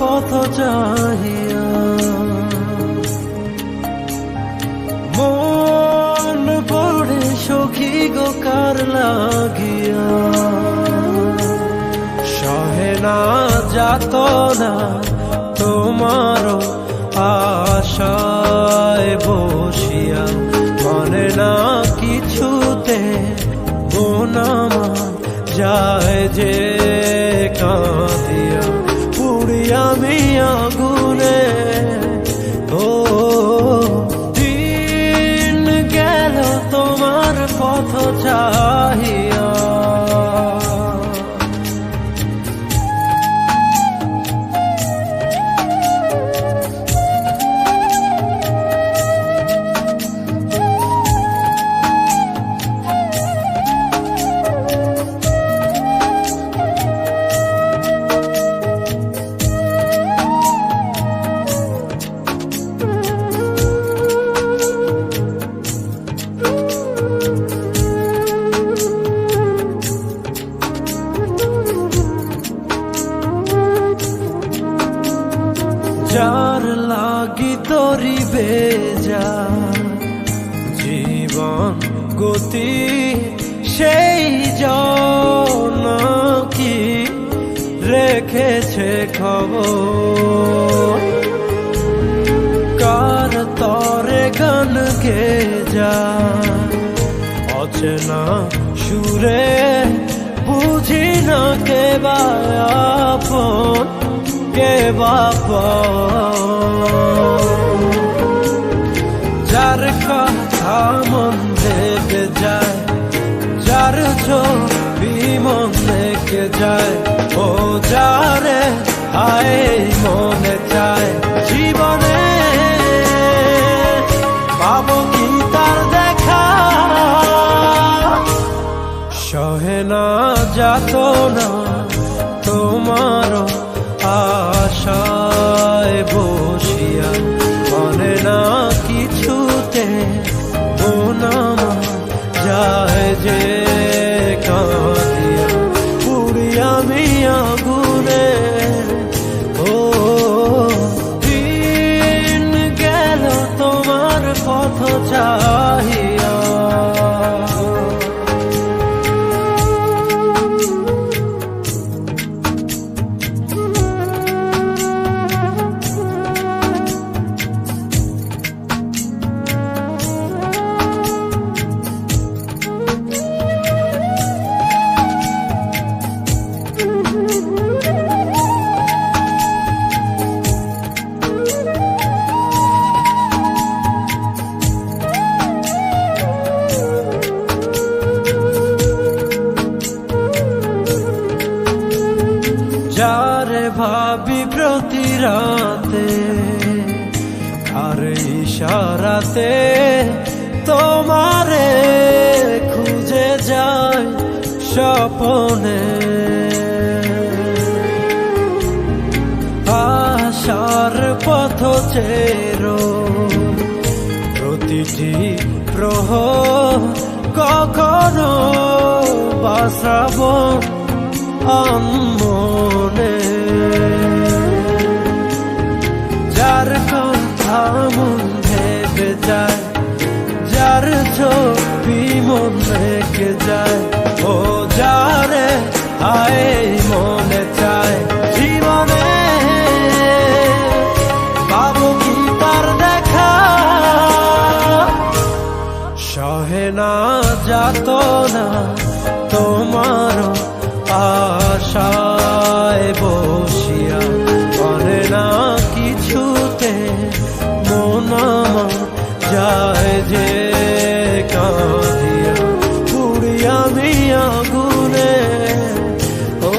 পথ চাহিয়া। মন পড়ে সখী গো, কার লাগিয়া? সহে না যাত না তোমার আশায় বসিয়া। মনে না কিছুতে বোনামা যায় যে আমি আগুনে গতি, সেই কি রেখেছে খবর। কার তরে গান গে যা অচেনা সুরে বুঝি না কে বা কে বাপা যার মন দেখে যায়, যার ছবি মন দেখে যায়, ও যারে হায় মনে চায় জীবনে। পাবো কি তার দেখা? সহে না যাত না তোমার ভাবি প্রতি রাতে আর ইশারাতে তোমারে খুঁজে যায় স্বপনে। আশার পথ চেরো, প্রতিটি প্রহ কখনো বাসাব আমনে যায়, যার ছবি মন রেখে যায়, ও যারে আয় মনে চায়, জীবনে বাবু কি তার দেখা? সহে না যাত না তোমার আশায় বসিয়া করে না কিছুতে যায় যে কাঁদিয়া পুড়িয়া আমি আগুনে ও,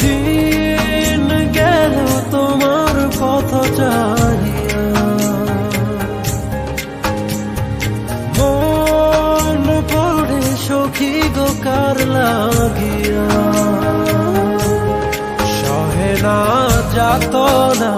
দিন গেল তোমার পথ চাহিয়া। মন পড়ে সখী গো, কার লাগিয়া। সহে যাত না